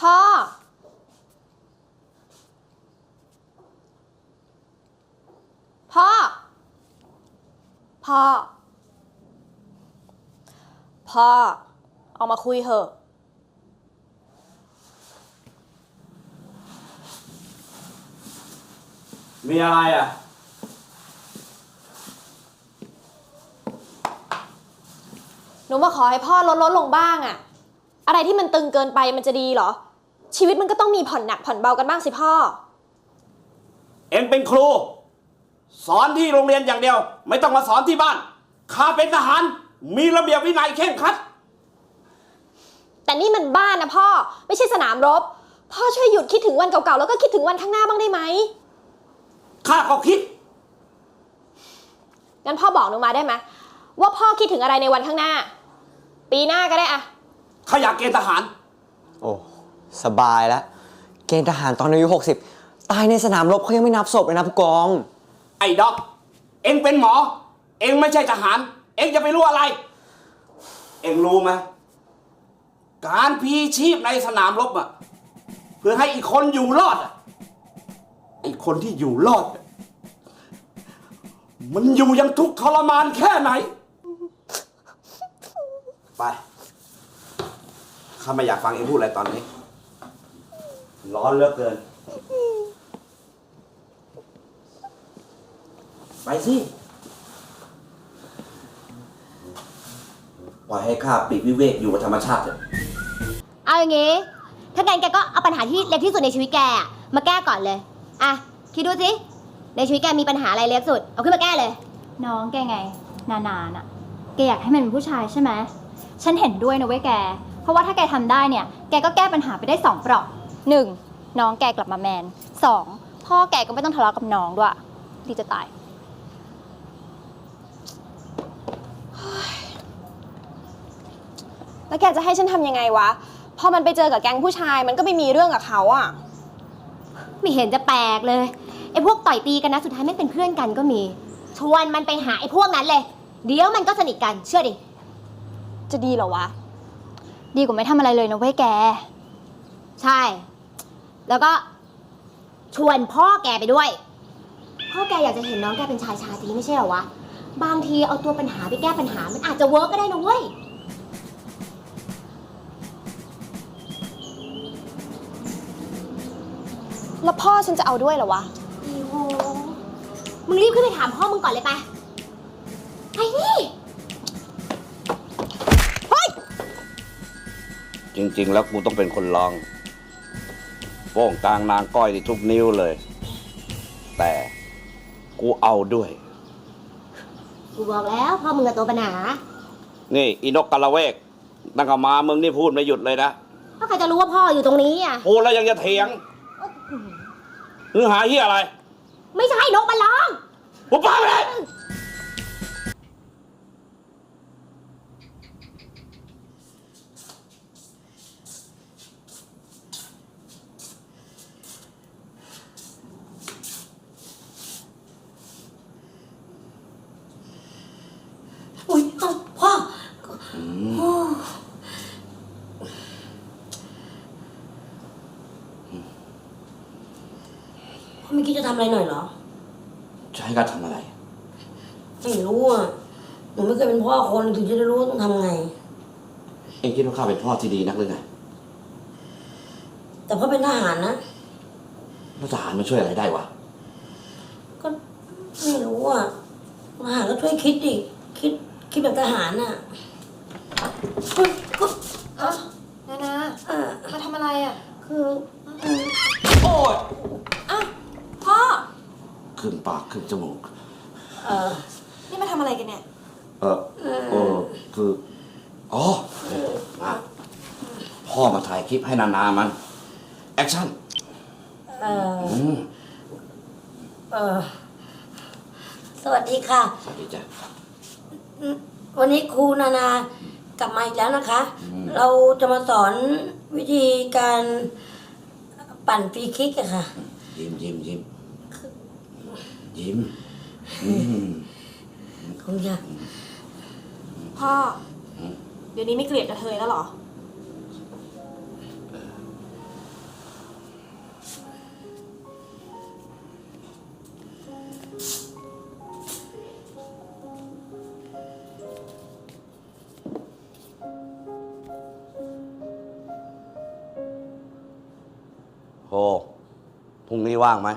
พ่อ พ่อ พ่อ พ่อ เอามาคุยเถอะ มีอะไรอะ หนูมาขอให้พ่อลดลดลงบ้างอะอะไรที่มันตึงเกินไปมันจะดีเหรอ ชีวิตมันก็ต้องมีผ่อนหนักผ่อนเบากันบ้างสิพ่อ เอ็งเป็นครู สอนที่โรงเรียนอย่างเดียว ไม่ต้องมาสอนที่บ้านข้าเป็นทหาร มีระเบียบวินัยเคร่งครัด แต่นี่มันบ้านนะพ่อ ไม่ใช่สนามรบ พ่อช่วยหยุดคิดถึงวันเก่าๆ แล้วก็คิดถึงวันข้างหน้าบ้างได้ไหม ข้าก็คิด งั้นพ่อบอกหนูมาได้ไหมว่าพ่อคิดถึงอะไรในวันข้างหน้า ปีหน้าก็ได้อะข้าอยากเกณฑ์ทหาร โอ้ สบายแล้ว เกณฑ์ทหารตอนอายุ 60 ตายในสนามรบเขายังไม่นับศพเลยนะผู้กอง ไอ้ด็อก เอ็งเป็นหมอ เอ็งไม่ใช่ทหาร เอ็งจะไปรู้อะไร เอ็งรู้ไหมการพลีชีพในสนามรบอะเพื่อให้อีกคนอยู่รอดอะไอ้คนที่อยู่รอดอะมันอยู่อยังทุกข์ทรมานแค่ไหน ไปข้าไม่อยากฟังเอ็งพูดอะไรตอนนี้ ร้อนเหลือเกิน ไปสิปล่อยให้ข้าปลีกวิเวกอยู่กับธรรมชาติเถอะเอาอย่างงี้ ถ้างั้นแกก็เอาปัญหาที่เล็กที่สุดในชีวิตแกอะมาแก้ก่อนเลย อะ คิดดูสิ ในชีวิตแกมีปัญหาอะไรเล็กสุด เอาขึ้นมาแก้เลย น้องแกไง นานาน่ะแกอยากให้มันเป็นผู้ชายใช่ไหม ฉันเห็นด้วยนะเว้ยแก เพราะว่าถ้าแกทำได้เนี่ย แกก็แก้ปัญหาไปได้สองเปราะ หนึ่งน้องแกกลับมาแมนสองพ่อแกก็ไม่ต้องทะเลาะกับน้องด้วย ดีจะตาย แล้วแกจะให้ฉันทำยังไงวะ พอมันไปเจอกับแก๊งผู้ชาย มันก็ไปมีเรื่องกับเขาอะไม่เห็นจะแปลกเลยไอ้พวกต่อยตีกันนะสุดท้ายไม่เป็นเพื่อนกันก็มี ชวนมันไปหาไอ้พวกนั้นเลย เดี๋ยวมันก็สนิทกันเชื่อดิ จะดีเหรอวะ ดีกว่าไม่ทำอะไรเลยนะเว้ยแก ใช่ แล้วก็ชวนพ่อแกไปด้วย พ่อแกอยากจะเห็นน้องแกเป็นชายชาตรีไม่ใช่เหรอวะ บางทีเอาตัวปัญหาไปแก้ปัญหา มันอาจจะเวิร์กก็ได้นะเว้ย แล้วพ่อฉันจะเอาด้วยเหรอวะโอ้โหมึงรีบขึ้นไปถามพ่อมึงก่อนเลยไป ไปนี่ จริง ๆ แล้วกูต้องเป็นคนลอง โป้งกลางนางก้อยที่ทุกนิ้วเลย แต่กูเอาด้วย กูบอกแล้วพ่อมึงกับตัวปัญหานี่อีนกกะละเวกตั้งแต่มามึงนี่พูดไม่หยุดเลยนะถ้าใครจะรู้ว่าพ่ออยู่ตรงนี้อะพูดแล้วยังจะเถียงหรือหาเฮียอะไร ไม่ใช่นกมันร้องกูไปไปเลย อุ้ยเอ้าพ่อโอ้พ่อ ไม่คิดจะทำอะไรหน่อยเหรอ จะให้ข้าทำอะไร ไม่รู้อะ หนูไม่เคยเป็นพ่อคนถึงจะได้รู้ว่าต้องทำไง เองคิดว่าข้าเป็นพ่อที่ดีนักหรือไงแต่พ่อเป็นทหารนะ แล้วทหารมาช่วยอะไรได้วะ ก็ไม่รู้อะทหารก็ช่วยคิดดิคิดคิดแบบทหารน่ะเฮ้ยก็นานาเออมาทำอะไรอะคือ ครึ่งปากครึ่งจมูก เออนี่มาทำอะไรกันเนี่ย เออเออคือ อ๋อมาพ่อมาถ่ายคลิปให้นานามัน แอคชั่นเอออืมเออ สวัสดีค่ะ สวัสดีจ้ะ วันนี้ครูนานากลับมาอีกแล้วนะคะ อืม เราจะมาสอนวิธีการปั่นฟรีคิกอะค่ะ ยิ้มยิ้ม ยิ้มอืมยากพ่อ เดี๋ยวนี้ไม่เกลียดกระเทยแล้วหรอ โฮพรุ่งนี้ว่างไหม